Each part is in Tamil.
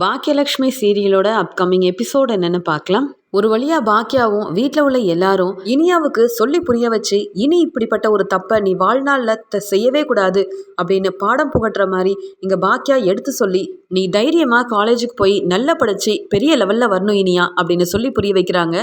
பாக்கியலக்ஷ்மி சீரியலோட அப்கமிங் எபிசோட் என்னன்னு பார்க்கலாம். ஒரு வழியா பாக்கியாவும் வீட்டில் உள்ள எல்லாரும் இனியாவுக்கு சொல்லி புரிய வச்சு இனி இப்படிப்பட்ட ஒரு தப்பை நீ வாழ்நாளில் த செய்யவே கூடாது அப்படின்னு பாடம் புகட்டுற மாதிரி இங்கே பாக்கியா எடுத்து சொல்லி நீ தைரியமாக காலேஜுக்கு போய் நல்லா படித்து பெரிய லெவலில் வரணும் இனியா அப்படின்னு சொல்லி புரிய வைக்கிறாங்க.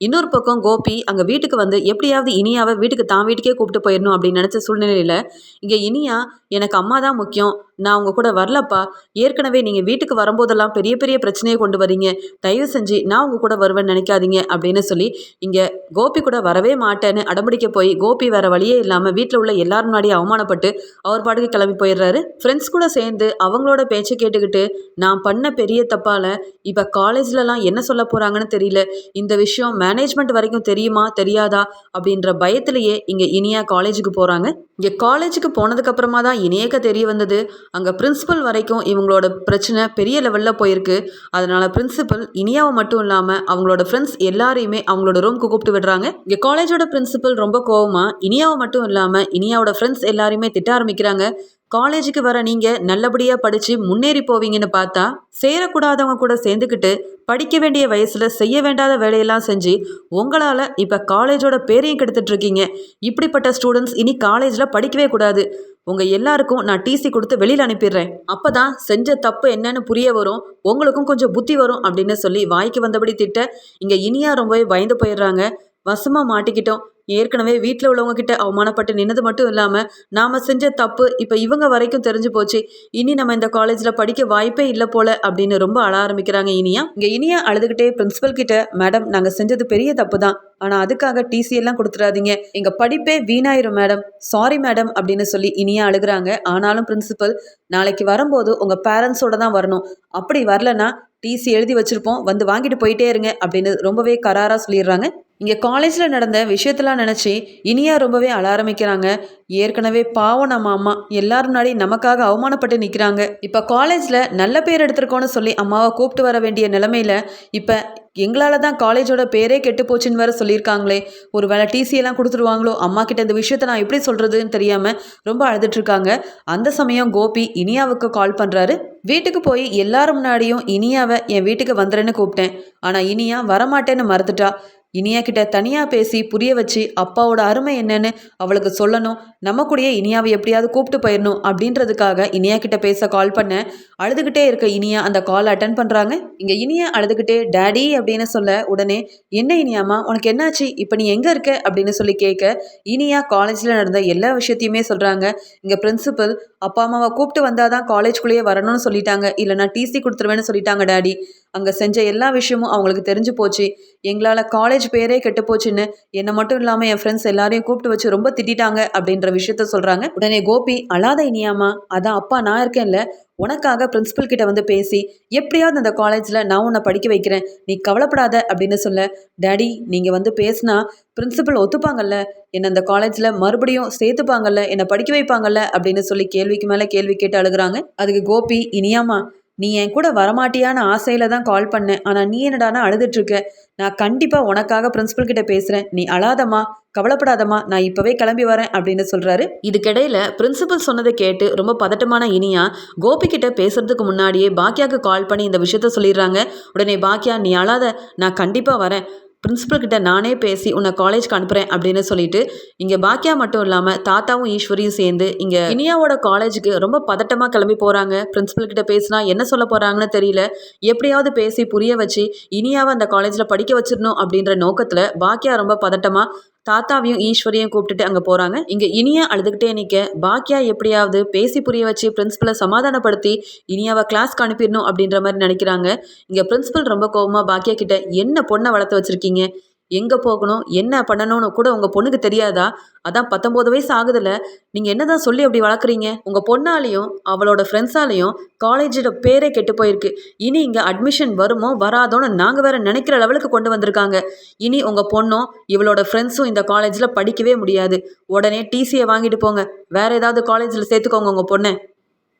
இன்னொரு பக்கம் கோபி அங்கே வீட்டுக்கு வந்து எப்படியாவது இனியாவை வீட்டுக்கு தான் வீட்டுக்கே கூப்பிட்டு போயிடணும் அப்படின்னு நினச்ச சூழ்நிலையில் இங்கே இனியா எனக்கு அம்மா தான் முக்கியம் நான் உங்கள் கூட வரலப்பா ஏற்கனவே நீங்கள் வீட்டுக்கு வரும்போதெல்லாம் பெரிய பெரிய பிரச்சனையை கொண்டு வரீங்க தயவு செஞ்சு நான் உங்கள் கூட வருவேன்னு நினைக்காதீங்க அப்படின்னு சொல்லி இங்கே கோபி கூட வரவே மாட்டேன்னு அடம்பிடிக்க போய் கோபி வேறு வழியே இல்லாமல் வீட்டில் உள்ள எல்லாரும் முன்னாடி அவமானப்பட்டு அவர் பாட்டுக்கு கிளம்பி போயிடுறாரு. ஃப்ரெண்ட்ஸ் கூட சேர்ந்து அவங்களோட பேச்சை கேட்டுக்கிட்டு நான் பண்ண பெரிய தப்பால் இப்போ காலேஜ்லலாம் என்ன சொல்ல போகிறாங்கன்னு தெரியல இந்த விஷயம் மேனேஜ்மெண்ட் வரைக்கும் தெரியுமா தெரியாதா அப்படின்ற பயத்திலேயே இங்கே இனியா காலேஜுக்கு போகிறாங்க இங்கே காலேஜுக்கு போனதுக்கப்புறமா தான் இனியக்க தெரிய வந்தது. அங்கே பிரின்ஸிபல் வரைக்கும் இவங்களோட பிரச்சனை பெரிய லெவலில் போயிருக்கு. அதனால் பிரின்சிபல் இனியாவை மட்டும் இல்லாமல் அவங்களோட ஃப்ரெண்ட்ஸ் எல்லாரையுமே அவங்களோட ரூம்க்கு கூப்பிட்டு விடுறாங்க. இங்கே காலேஜோட பிரின்சிபல் ரொம்ப கோவமாக இனியாவை மட்டும் இல்லாமல் இனியாவோட ஃப்ரெண்ட்ஸ் எல்லாரையுமே திட்ட ஆரம்பிக்கிறாங்க. காலேஜுக்கு வர நீங்கள் நல்லபடியாக படித்து முன்னேறி போவீங்கன்னு பார்த்தா சேரக்கூடாதவங்க கூட சேர்ந்துக்கிட்டு படிக்க வேண்டிய வயசில் செய்ய வேண்டாத வேலையெல்லாம் செஞ்சு உங்களால் இப்போ காலேஜோட பேரையும் கெடுத்துட்டு இருக்கீங்க. இப்படிப்பட்ட ஸ்டூடெண்ட்ஸ் இனி காலேஜில் படிக்கவே கூடாது. உங்கள் எல்லாருக்கும் நான் டிசி கொடுத்து வெளியில் அனுப்பிடுறேன். அப்போ தான் செஞ்ச தப்பு என்னன்னு புரிய வரும் உங்களுக்கும் கொஞ்சம் புத்தி வரும் அப்படின்னு சொல்லி வாய்க்கு வந்தபடி திட்ட இங்கே இனியா ரொம்பவே பயந்து போயிடுறாங்க. வசமாக மாட்டிக்கிட்டோம். ஏற்கனவே வீட்டில் உள்ளவங்க கிட்ட அவமானப்பட்டு நின்னது மட்டும் இல்லாமல் நாம் செஞ்ச தப்பு இப்போ இவங்க வரைக்கும் தெரிஞ்சு போச்சு. இனி நம்ம இந்த காலேஜில் படிக்க வாய்ப்பே இல்லை போல அப்படின்னு ரொம்ப அழ ஆரம்பிக்கிறாங்க இனியா. இங்கே இனியா அழுதுகிட்டே பிரின்சிபல் கிட்ட மேடம் நாங்கள் செஞ்சது பெரிய தப்பு தான் ஆனால் அதுக்காக டிசி எல்லாம் கொடுத்துடாதீங்க. எங்கள் படிப்பே வீணாயிரும் மேடம் சாரி மேடம் அப்படின்னு சொல்லி இனியா அழுகுறாங்க. ஆனாலும் பிரின்சிபல் நாளைக்கு வரும்போது உங்கள் பேரண்ட்ஸோட தான் வரணும். அப்படி வரலன்னா டிசி எழுதி வச்சுருப்போம். வந்து வாங்கிட்டு போயிட்டே இருங்க அப்படின்னு ரொம்பவே கராராக சொல்லிடுறாங்க. இங்கே காலேஜில் நடந்த விஷயத்தெல்லாம் நினச்சி இனியா ரொம்பவே அழ ஆரம்பிக்கிறாங்க. ஏற்கனவே பாவம் நம்ம அம்மா. எல்லாரும் முன்னாடி நமக்காக அவமானப்பட்டு நிற்கிறாங்க இப்போ காலேஜில் நல்ல பேர் எடுத்திருக்கோன்னு சொல்லி அம்மாவை கூப்பிட்டு வர வேண்டிய நிலமையில இப்போ எங்களால் தான் காலேஜோட பேரே கெட்டு போச்சுன்னு வேற சொல்லியிருக்காங்களே. ஒரு வேளை டிசியெல்லாம் கொடுத்துருவாங்களோ? அம்மா கிட்ட இந்த விஷயத்த நான் எப்படி சொல்கிறதுன்னு தெரியாமல் ரொம்ப அழுதுட்ருக்காங்க அந்த சமயம் கோபி இனியாவுக்கு கால் பண்ணுறாரு வீட்டுக்கு போய் எல்லாரும் முன்னாடியும் இனியாவை என் வீட்டுக்கு வந்துடுறேன்னு கூப்பிட்டேன். ஆனால் இனியா வரமாட்டேன்னு மறுத்துட்டா. இனியா கிட்ட தனியாக பேசி புரிய வச்சு அப்பாவோட அருமை என்னன்னு அவளுக்கு சொல்லணும். நம்ம கூடயே இனியாவை எப்படியாவது கூப்பிட்டு போயிடணும் அப்படின்றதுக்காக இனியா கிட்ட பேச கால் பண்ண. அழுதுகிட்டே இருக்க இனியா அந்த கால் அட்டன் பண்ணுறாங்க இங்கே இனியா அழுதுகிட்டே டேடி அப்படின்னு சொல்ல உடனே என்ன இனியாமா உனக்கு என்னாச்சு? இப்போ நீ எங்கே இருக்க? அப்படின்னு சொல்லி கேட்க இனியா காலேஜில் நடந்த எல்லா விஷயத்தையுமே சொல்கிறாங்க இங்கே பிரின்சிபல் அப்பா அம்மாவை கூப்பிட்டு வந்தால் தான் காலேஜ்குள்ளேயே வரணும்னு சொல்லிட்டாங்க. இல்லைனா டிசி கொடுத்துருவேன்னு சொல்லிட்டாங்க டேடி அங்கே செஞ்ச எல்லா விஷயமும் அவங்களுக்கு தெரிஞ்சு போச்சு. எங்களால் காலேஜ் பேரே கெட்டு போச்சுன்னு என்னை மட்டும் இல்லாமல் என் ஃப்ரெண்ட்ஸ் எல்லாரையும் கூப்பிட்டு வச்சு ரொம்ப திட்டிட்டாங்க அப்படின்ற விஷயத்த சொல்கிறாங்க உடனே கோபி அழாத இனியாமா அதான் அப்பா நான் இருக்கேன்ல. உனக்காக பிரின்ஸிபல் கிட்ட வந்து பேசி எப்படியாவது அந்த காலேஜில் நான் உன்னை படிக்க வைக்கிறேன் நீ கவலைப்படாத அப்படின்னு சொல்ல டேடி நீங்கள் வந்து பேசினா பிரின்சிபல் ஒத்துப்பாங்கல்ல? என்னை அந்த காலேஜில் மறுபடியும் சேர்த்துப்பாங்கல்ல? என்னை படிக்க வைப்பாங்கல்ல? அப்படின்னு சொல்லி கேள்விக்கு மேலே கேள்வி கேட்டு அழுகுறாங்க. அதுக்கு கோபி இனியாமா நீ என் கூட வரமாட்டியான ஆசையில் தான் கால் பண்ணேன் ஆனால் நீ என்னடானா அழுதுட்ருக்க நான் கண்டிப்பாக உனக்காக பிரின்ஸிபல் கிட்ட பேசுகிறேன் நீ அழாதம்மா கவலைப்படாதம்மா நான் இப்போவே கிளம்பி வரேன் அப்படின்னு சொல்கிறாரு இதுக்கிடையில் பிரின்சிபல் சொன்னதை கேட்டு ரொம்ப பதட்டமான இனியா கோபி கிட்ட பேசுறதுக்கு முன்னாடியே பாக்கியாவுக்கு கால் பண்ணி இந்த விஷயத்த சொல்லிடுறாங்க. உடனே பாக்கியா நீ அழாத நான் கண்டிப்பாக வரேன். பிரின்ஸிபல்கிட்ட நானே பேசி உன்னை காலேஜ்க்கு அனுப்புகிறேன் அப்படின்னு சொல்லிட்டு இங்கே பாக்கியா மட்டும் இல்லாமல் தாத்தாவும் ஈஸ்வரியும் சேர்ந்து இங்கே இனியாவோட காலேஜுக்கு ரொம்ப பதட்டமாக கிளம்பி போகிறாங்க பிரின்ஸிபல்கிட்ட பேசினா என்ன சொல்ல போகிறாங்கன்னு தெரியல. எப்படியாவது பேசி புரிய வச்சு இனியாவை அந்த காலேஜில் படிக்க வச்சிடணும் அப்படின்ற நோக்கத்தில் பாக்கியா ரொம்ப பதட்டமாக தாத்தாவையும் ஈஸ்வரியும் கூப்பிட்டுட்டு அங்கே போகிறாங்க இங்கே இனியா அழுதுகிட்டே நிற்க பாக்கியா எப்படியாவது பேசி புரிய வச்சு பிரின்ஸிபலை சமாதானப்படுத்தி இனியாவை கிளாஸ்க்கு அனுப்பிடணும் அப்படின்ற மாதிரி நினைக்கிறாங்க. இங்கே பிரின்ஸிபல் ரொம்ப கோபமாக பாக்கியா கிட்ட என்ன பொண்ணை வளர்த்து வச்சுருக்கீங்க? எங்கே போகணும்? என்ன பண்ணணும்னு கூட உங்கள் பொண்ணுக்கு தெரியாதா? அதான் பத்தொம்போது வயசு ஆகுதில்ல நீங்கள் என்ன தான் சொல்லி அப்படி வளர்க்குறீங்க? உங்கள் பொண்ணாலையும் அவளோட ஃப்ரெண்ட்ஸாலையும் காலேஜோட பேரே கெட்டு போயிருக்கு. இனி இங்கே அட்மிஷன் வருமோ வராதோன்னு நாங்கள் வேறு நினைக்கிற லெவலுக்கு கொண்டு வந்திருக்காங்க. இனி உங்கள் பொண்ணும் இவளோட ஃப்ரெண்ட்ஸும் இந்த காலேஜில் படிக்கவே முடியாது. உடனே டிசியை வாங்கிட்டு போங்க. வேறு ஏதாவது காலேஜில் சேர்த்துக்கோங்க உங்கள் பொண்ணை.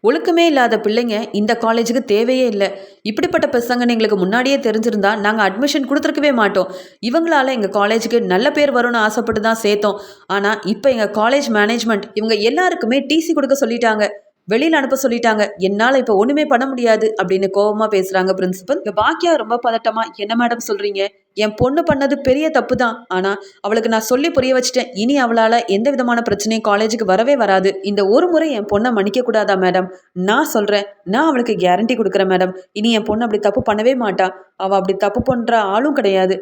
ஒழுக்கமே இல்லாத பிள்ளைங்க இந்த காலேஜுக்கு தேவையே இல்லை. இப்படிப்பட்ட பசங்கன்னு எங்களுக்கு முன்னாடியே தெரிஞ்சிருந்தா நாங்கள் அட்மிஷன் கொடுத்துருக்கவே மாட்டோம். இவங்களால எங்கள் காலேஜுக்கு நல்ல பேர் வரும்னு ஆசைப்பட்டு தான் சேர்த்தோம். ஆனால் இப்போ எங்கள் காலேஜ் மேனேஜ்மெண்ட் இவங்க எல்லாருக்குமே டிசி கொடுக்க சொல்லிட்டாங்க. வெளியில் அனுப்ப சொல்லிட்டாங்க. என்னால் இப்போ ஒன்றுமே பண்ண முடியாது அப்படின்னு கோவமாக பேசுகிறாங்க பிரின்சிபல் இங்கே பாக்கியா ரொம்ப பதட்டமாக என்ன மேடம் சொல்கிறீங்க என் பொண்ணு பண்ணது பெரிய தப்பு தான் ஆனால் அவளுக்கு நான் சொல்லி புரிய வச்சுட்டேன். இனி அவளால் எந்த விதமான பிரச்சனையும் காலேஜுக்கு வரவே வராது. இந்த ஒரு முறை என் பொண்ணை மன்னிக்க கூடாதா மேடம் நான் சொல்கிறேன் நான் அவளுக்கு கேரண்டி கொடுக்குறேன் மேடம் இனி என் பொண்ணு அப்படி தப்பு பண்ணவே மாட்டா. அவள் அப்படி தப்பு பண்ணுற ஆளும் கிடையாது.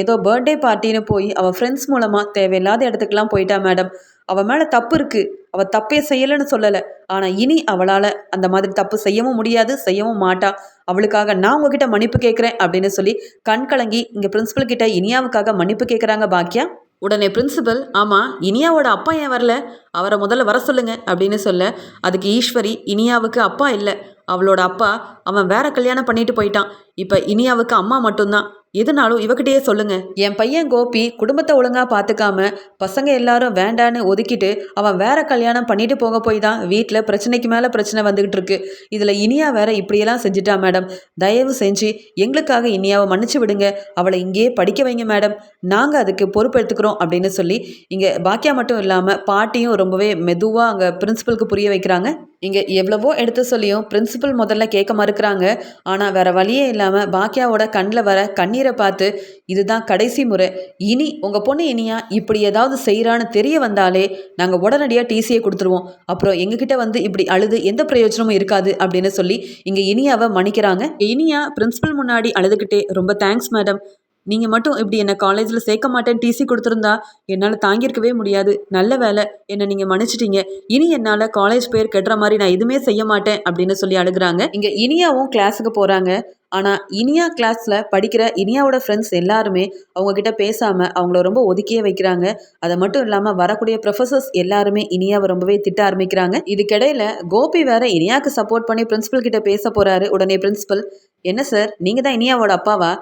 ஏதோ பர்த்டே பார்ட்டின்னு போய் அவள் ஃப்ரெண்ட்ஸ் மூலமாக தேவையில்லாத இடத்துக்குலாம் போயிட்டா மேடம் அவள் மேலே தப்பு இருக்குது அவள் தப்பே செய்யலைன்னு சொல்லலை. ஆனால் இனி அவளால் அந்த மாதிரி தப்பு செய்யவும் முடியாது செய்யவும் மாட்டா. அவளுக்காக நான் உங்ககிட்ட மன்னிப்பு கேட்குறேன் அப்படின்னு சொல்லி கண் கலங்கி இங்கே பிரின்சிபல் கிட்ட இனியாவுக்காக மன்னிப்பு கேட்குறாங்க பாக்கியா. உடனே பிரின்சிபல் ஆமாம் இனியாவோட அப்பா ஏன் வரல? அவரை முதல்ல வர சொல்லுங்க அப்படின்னு சொல்ல அதுக்கு ஈஸ்வரி இனியாவுக்கு அப்பா இல்லை. அவளோட அப்பா அவன் வேற கல்யாணம் பண்ணிட்டு போயிட்டான். இப்போ இனியாவுக்கு அம்மா மட்டும்தான். எதுனாலும் இவகிட்டயே சொல்லுங்க. என் பையன் கோபி குடும்பத்தை ஒழுங்கா பார்த்துக்காம பசங்க எல்லாரும் வேண்டான்னு ஒதுக்கிட்டு அவன் வேற கல்யாணம் பண்ணிட்டு போக போய் தான் வீட்டில் பிரச்சனைக்கு மேலே பிரச்சனை வந்துகிட்டு இருக்கு. இதில் இனியா வேற இப்படியெல்லாம் செஞ்சுட்டா மேடம். தயவு செஞ்சு எங்களுக்காக இனியாவை மன்னிச்சு விடுங்க. அவளை இங்கேயே படிக்க வைங்க மேடம். நாங்கள் அதுக்கு பொறுப்பெடுத்துக்கிறோம் அப்படின்னு சொல்லி இங்கே பாக்கியா மட்டும் இல்லாமல் பாட்டியும் ரொம்பவே மெதுவாக அங்கே பிரின்சிபலுக்கு புரிய வைக்கிறாங்க. இங்கே எவ்வளவோ எடுத்து சொல்லியும் பிரின்சிபல் முதல்ல கேட்க மறுக்கிறாங்க. ஆனால் வேற வழியே இல்லாமல் பாக்கியாவோட கண்ணில் வர கண்ணீரை பார்த்து இதுதான் கடைசி முறை. இனி உங்கள் பொண்ணு இனியா இப்படி ஏதாவது செய்கிறான்னு தெரிய வந்தாலே நாங்கள் உடனடியாக டிசியை கொடுத்துருவோம். அப்புறம் எங்ககிட்ட வந்து இப்படி அழுது எந்த பிரயோஜனமும் இருக்காது அப்படின்னு சொல்லி இங்கே இனியாவை மன்னிக்கிறாங்க. இனியா பிரின்சிபல் முன்னாடி அழுதுகிட்டே ரொம்ப தேங்க்ஸ் மேடம் நீங்கள் மட்டும் இப்படி என்னை காலேஜில் சேர்க்க மாட்டேன் டிசி கொடுத்துருந்தா என்னால் தாங்கியிருக்கவே முடியாது. நல்ல வேலை. என்னை நீங்கள் மன்னிச்சிட்டீங்க. இனி என்னால் காலேஜ் பேர் கெட்டுற மாதிரி நான் எதுவுமே செய்ய மாட்டேன் அப்படின்னு சொல்லி அழுகுறாங்க. இங்கே இனியாவும் கிளாஸுக்கு போகிறாங்க ஆனால் இனியா கிளாஸில் படிக்கிற இனியாவோட ஃப்ரெண்ட்ஸ் எல்லாருமே அவங்கக்கிட்ட பேசாமல் அவங்கள ரொம்ப ஒதுக்கியே வைக்கிறாங்க. அதை மட்டும் இல்லாமல் வரக்கூடிய ப்ரொஃபசர்ஸ் எல்லாருமே இனியாவை ரொம்பவே திட்ட ஆரம்பிக்கிறாங்க. இதுக்கிடையில் கோபி வேற இனியாவுக்கு சப்போர்ட் பண்ணி பிரின்சிபல் கிட்ட பேச போகிறாரு உடனே பிரின்சிபல் என்ன சார் நீங்கள் தான் இனியாவோட அப்பாவா?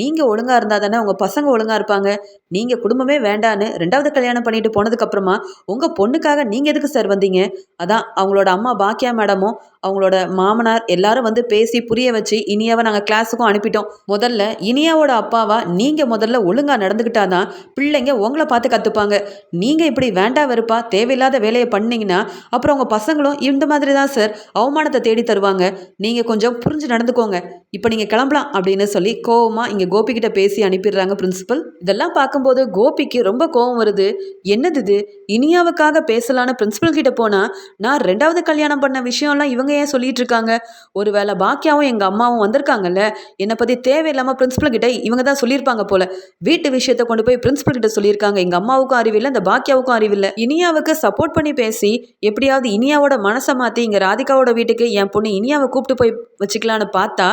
நீங்கள் ஒழுங்காக இருந்தால் தானே உங்கள் பசங்க ஒழுங்காக இருப்பாங்க. நீங்கள் குடும்பமே வேண்டான்னு ரெண்டாவது கல்யாணம் பண்ணிட்டு போனதுக்கப்புறமா உங்கள் பொண்ணுக்காக நீங்கள் எதுக்கு சார் வந்தீங்க? அதான் அவங்களோட அம்மா பாக்கியா மேடமும் அவங்களோட மாமனார் எல்லாரும் வந்து பேசி புரிய வச்சு இனியாவை நாங்கள் கிளாஸுக்கும் அனுப்பிட்டோம். முதல்ல இனியாவோட அப்பாவா நீங்கள் முதல்ல ஒழுங்காக நடந்துக்கிட்டா தான் பிள்ளைங்க உங்களை பார்த்து கற்றுப்பாங்க நீங்கள் இப்படி வேண்டா வெறுப்பா தேவையில்லாத வேலையை பண்ணிங்கன்னா அப்புறம் உங்கள் பசங்களும் இந்த மாதிரி தான் சார் அவமானத்தை தேடி தருவாங்க. நீங்கள் கொஞ்சம் புரிஞ்சு நடந்துக்கோங்க. இப்போ நீங்கள் கிளம்பலாம் அப்படின்னு சொல்லி கோவமாக இங்கே கோபிக்கிட்ட பேசி அனுப்பிடுறாங்க பிரின்சிபல் இதெல்லாம் பார்க்கும்போது கோபிக்கு ரொம்ப கோவம் வருது. என்னது இது? இனியாவுக்காக பேசலான்னு பிரின்சிபல் கிட்ட போனால் நான் ரெண்டாவது கல்யாணம் பண்ண விஷயம்லாம் இவங்க ஏன் சொல்லிட்டு இருக்காங்க ஒருவேளை பாக்கியாவும் எங்கள் அம்மாவும் வந்திருக்காங்கல்ல என்னை பற்றி தேவையில்லாமல் பிரின்ஸிபல் கிட்ட இவங்க தான் சொல்லியிருப்பாங்க போல. வீட்டு விஷயத்தை கொண்டு போய் பிரின்ஸிபல் கிட்ட சொல்லியிருக்காங்க. எங்கள் அம்மாவுக்கும் அறிவில்லை இந்த பாக்கியாவுக்கும் அறிவில்லை. இனியாவுக்கு சப்போர்ட் பண்ணி பேசி எப்படியாவது இனியாவோட மனசை மாற்றி இங்கே ராதிகாவோட வீட்டுக்கு என் பொண்ணு இனியாவை கூப்பிட்டு போய் வச்சுக்கலான்னு பார்த்தா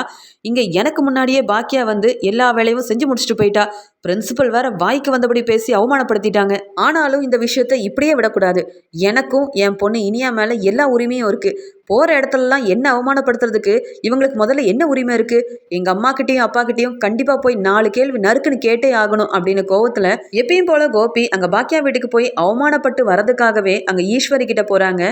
இங்கே எனக்கு முன்னாடியே பாக்கியா வந்து எல்லா வேலையும் செஞ்சு முடிச்சுட்டு போயிட்டா. பிரின்சிபல் வேற வாய்க்கு வந்தபடி பேசி அவமானப்படுத்திட்டாங்க. ஆனாலும் இந்த விஷயத்தை இப்படியே விடக்கூடாது. எனக்கும் என் பொண்ணு இனியா மேலே எல்லா உரிமையும் இருக்குது போகிற இடத்துலலாம் என்ன அவமானப்படுத்துறதுக்கு? இவங்களுக்கு முதல்ல என்ன உரிமை இருக்குது எங்கள் அம்மாக்கிட்டேயும் அப்பாக்கிட்டேயும் கண்டிப்பாக போய் நாலு கேள்வி நறுக்குன்னு கேட்டே ஆகணும் அப்படின்னு கோவத்தில் எப்பயும் போல கோபி அங்கே பாக்கியா வீட்டுக்கு போய் அவமானப்பட்டு வரதுக்காகவே அங்கே ஈஸ்வரி கிட்ட போகிறாங்க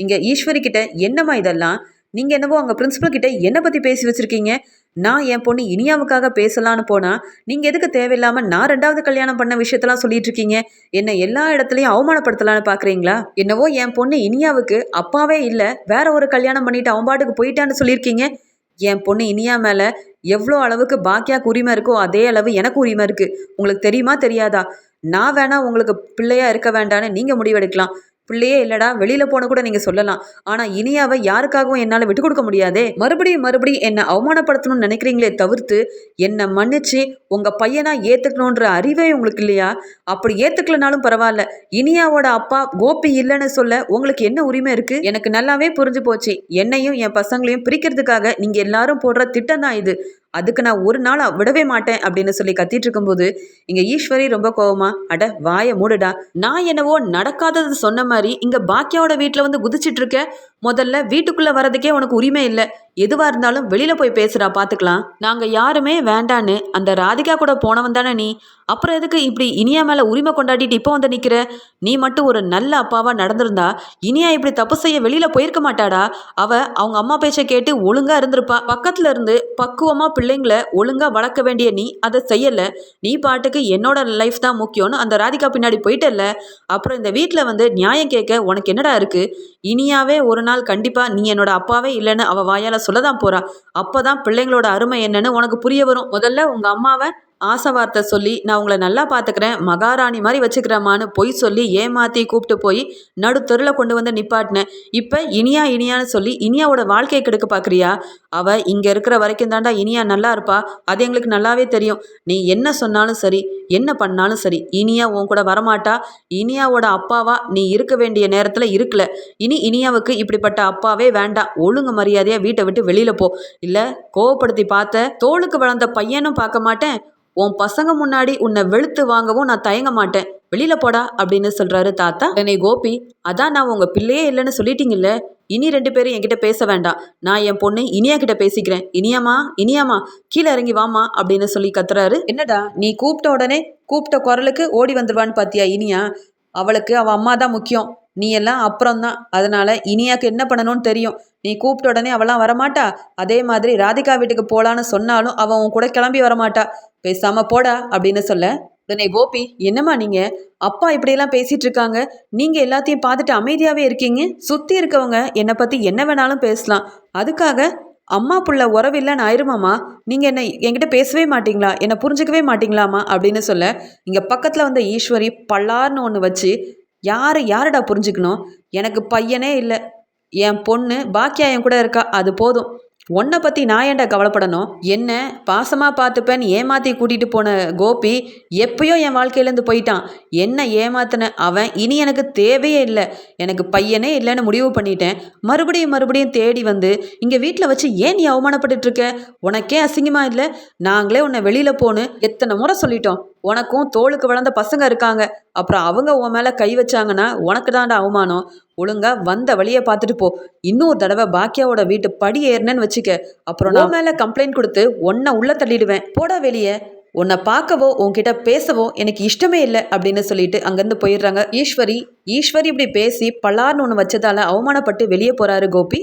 இங்கே ஈஸ்வரி கிட்ட என்னம்மா இதெல்லாம்? நீங்கள் என்னவோ அங்கே பிரின்சிபல் கிட்ட என்னை பற்றி பேசி வச்சுருக்கீங்க. நான் என் பொண்ணு இனியாவுக்காக பேசலான்னு போனால் நீங்கள் எதுக்கு தேவையில்லாமல் நான் ரெண்டாவது கல்யாணம் பண்ண விஷயத்தெல்லாம் சொல்லிட்டு இருக்கீங்க? என்னை எல்லா இடத்துலையும் அவமானப்படுத்தலான்னு பார்க்குறீங்களா என்னவோ என் பொண்ணு இனியாவுக்கு அப்பாவே இல்லை வேற ஒரு கல்யாணம் பண்ணிட்டு அவன் பாட்டுக்கு போயிட்டான்னு சொல்லியிருக்கீங்க? என் பொண்ணு இனியா மேலே எவ்வளோ அளவுக்கு பாக்கியாக்கு உரிமை இருக்கோ அதே அளவு எனக்கு உரிமை இருக்குது உங்களுக்கு தெரியுமா தெரியாதா? நான் வேணா உங்களுக்கு பிள்ளையா இருக்க வேண்டான்னு நீங்கள் முடிவெடுக்கலாம். பிள்ளையே இல்லடா வெளியில போன கூட நீங்க சொல்லலாம். ஆனா இனியாவை யாருக்காகவும் என்னால விட்டு கொடுக்க முடியாதே. மறுபடியும் மறுபடியும் என்ன அவமானப்படுத்தணும்னு நினைக்கிறீங்களே தவிர்த்து என்னை மன்னிச்சு உங்க பையனா ஏத்துக்கணுன்ற அறிவே உங்களுக்கு இல்லையா? அப்படி ஏத்துக்கலனாலும் பரவாயில்ல. இனியாவோட அப்பா கோபி இல்லைன்னு சொல்ல உங்களுக்கு என்ன உரிமை இருக்கு? எனக்கு நல்லாவே புரிஞ்சு போச்சு. என்னையும் என் பசங்களையும் பிரிக்கிறதுக்காக நீங்க எல்லாரும் போடுற திட்டம் தான் இது. அதுக்கு நான் ஒரு நாள் விடவே மாட்டேன் அப்படின்னு சொல்லி கத்திட்டு இருக்கும்போது இங்க ஈஸ்வரி ரொம்ப கோவமா அட வாயை மூடுடா நான் என்னவோ நடக்காதது சொன்ன மாதிரி இங்க பாக்கியாவோட வீட்டில் வந்து குதிச்சிட்டு இருக்க முதல்ல வீட்டுக்குள்ள வரதுக்கே உனக்கு உரிமை இல்லை. எதுவா இருந்தாலும் வெளியில போய் பேசுறா பாத்துக்கலாம். நாங்க யாருமே வேண்டான்னு அந்த ராதிகா கூட போனவன் தானே நீ? அப்புறம் எதுக்கு இப்படி இனியா மேல உரிமை கொண்டாடிட்டு இப்போ வந்து நிக்கிற? நீ மட்டும் ஒரு நல்ல அப்பாவா நடந்திருந்தா இனியா இப்படி தப்பு செய்ய வெளியில போயிருக்க மாட்டாடா? அவ அவங்க அம்மா பேச்சை கேட்டு ஒழுங்கா இருந்திருப்பா. பக்கத்துல இருந்து பக்குவமா பிள்ளைங்களை ஒழுங்கா வளர்க்க வேண்டிய நீ அதை செய்யல. நீ பாட்டுக்கு என்னோட லைஃப் தான் முக்கியம்னு அந்த ராதிகா பின்னாடி போயிட்டல அப்புறம் இந்த வீட்டில் வந்து நியாயம் கேட்க உனக்கு என்னடா இருக்கு? இனியாவே ஒரு நாள் கண்டிப்பா நீ என்னோட அப்பாவே இல்லைன்னு அவ வாயால சொல்லதான் போறா. அப்பதான் பிள்ளைங்களோட அருமை என்னன்னு உனக்கு புரிய வரும். முதல்ல உங்க அம்மாவை ஆசை வார்த்தை சொல்லி நான் உங்களை நல்லா பார்த்துக்கிறேன் மகாராணி மாதிரி வச்சுக்கிறேம்மான்னு பொய் சொல்லி ஏமாற்றி கூப்பிட்டு போய் நடுத்தெருவில் கொண்டு வந்து நிப்பாட்டினேன். இப்போ இனியா இனியான்னு சொல்லி இனியாவோட வாழ்க்கையை கெடுக்க பார்க்குறியா அவள் இங்கே இருக்கிற வரைக்கும் தாண்டா இனியா நல்லா இருப்பா. அது எங்களுக்கு நல்லாவே தெரியும். நீ என்ன சொன்னாலும் சரி என்ன பண்ணாலும் சரி இனியா உன் கூட வரமாட்டா. இனியாவோட அப்பாவா நீ இருக்க வேண்டிய நேரத்தில் இருக்கல. இனி இனியாவுக்கு இப்படிப்பட்ட அப்பாவே வேண்டாம். ஒழுங்கு மரியாதையாக வீட்டை விட்டு வெளியில் போ. இல்லை கோவப்படுத்தி பார்த்த தோளுக்கு வளர்ந்த பையனும் பார்க்க மாட்டேன். உன் பசங்க முன்னாடி உன்னை வெளுத்து வாங்கவும் நான் தயங்க மாட்டேன். வெளியில போடா அப்படின்னு சொல்றாரு தாத்தா. என்னை கோபி அதான் நான் உங்க பிள்ளையே இல்லைன்னு சொல்லிட்டீங்கல்ல. இனி ரெண்டு பேரும் என்கிட்ட பேச வேண்டாம். நான் என் பொண்ணு இனியா கிட்ட பேசிக்கிறேன். இனியாமா இனியாமா கீழே இறங்கி வாமா அப்படின்னு சொல்லி கத்துறாரு. என்னடா நீ கூப்பிட்ட உடனே கூப்பிட்ட குரலுக்கு ஓடி வந்துடுவான்னு பாத்தியா இனியா? அவளுக்கு அவ அம்மா தான் முக்கியம். நீ எல்லாம் அப்புறம்தான். அதனால இனியாக்கு என்ன பண்ணணும்னு தெரியும். நீ கூப்பிட்ட உடனே அவளாம் வரமாட்டா? அதே மாதிரி ராதிகா வீட்டுக்கு போலான்னு சொன்னாலும் அவன் உன் கூட கிளம்பி வரமாட்டா. பேசாம போடா அப்படின்னு சொல்ல உடனே கோபி என்னம்மா நீங்க? அப்பா இப்படியெல்லாம் பேசிட்டு இருக்காங்க. நீங்க எல்லாத்தையும் பார்த்துட்டு அமைதியாவே இருக்கீங்க. சுத்தி இருக்கவங்க என்னை பத்தி என்ன வேணாலும் பேசலாம். அதுக்காக அம்மா புள்ள உறவில்லைன்னு ஆயிருமாம்மா? நீங்கள் என்ன என்கிட்ட பேசவே மாட்டீங்களா? என்னை புரிஞ்சுக்கவே மாட்டிங்களாம்மா? அப்படின்னு சொல்ல இங்கே பக்கத்தில் வந்த ஈஸ்வரி பல்லார்னு ஒன்று வச்சு யார் யாருடா புரிஞ்சுக்கணும்? எனக்கு பையனே இல்லை. என் பொண்ணு பாக்கியா என் கூட இருக்கா? அது போதும். உன்னை பற்றி நான் ஏன்டா கவலைப்படணும்? என்ன பாசமாக பார்த்துப்பேன்னு ஏமாற்றி கூட்டிகிட்டு போன கோபி எப்பயோ என் வாழ்க்கையிலேருந்து போயிட்டான். என்ன ஏமாத்தின அவன்? இனி எனக்கு தேவையே இல்லை. எனக்கு பையனே இல்லைன்னு முடிவு பண்ணிட்டேன். மறுபடியும் மறுபடியும் தேடி வந்து இங்கே வீட்டில் வச்சு ஏன் நீ அவமானப்பட்டுட்டு இருக்க? உனக்கே அசிங்கமாக இல்லை? நாங்களே உன்னை வெளியில் போன்னு எத்தனை முறை சொல்லிட்டோம். உனக்கும் தோளுக்கு வளர்ந்த பசங்க இருக்காங்க. அப்புறம் அவங்க உன் மேலே கை வச்சாங்கன்னா உனக்கு தான்டா அவமானம். ஒழுங்கா வந்த வழியை பார்த்துட்டு போ. இன்னொரு தடவை பாக்கியாவோட வீட்டு படி ஏறினேன்னு வச்சுக்க. அப்புறம் நான் மேலே கம்ப்ளைண்ட் கொடுத்து உன்னை உள்ள தள்ளிடுவேன். போடா வெளியே. உன்னை பார்க்கவோ உன்கிட்ட பேசவோ எனக்கு இஷ்டமே இல்லை அப்படின்னு சொல்லிட்டு அங்கேருந்து போயிடுறாங்க. ஈஸ்வரி ஈஸ்வரி இப்படி பேசி பல்லார்னு ஒன்று வச்சதால அவமானப்பட்டு வெளியே போறாரு கோபி.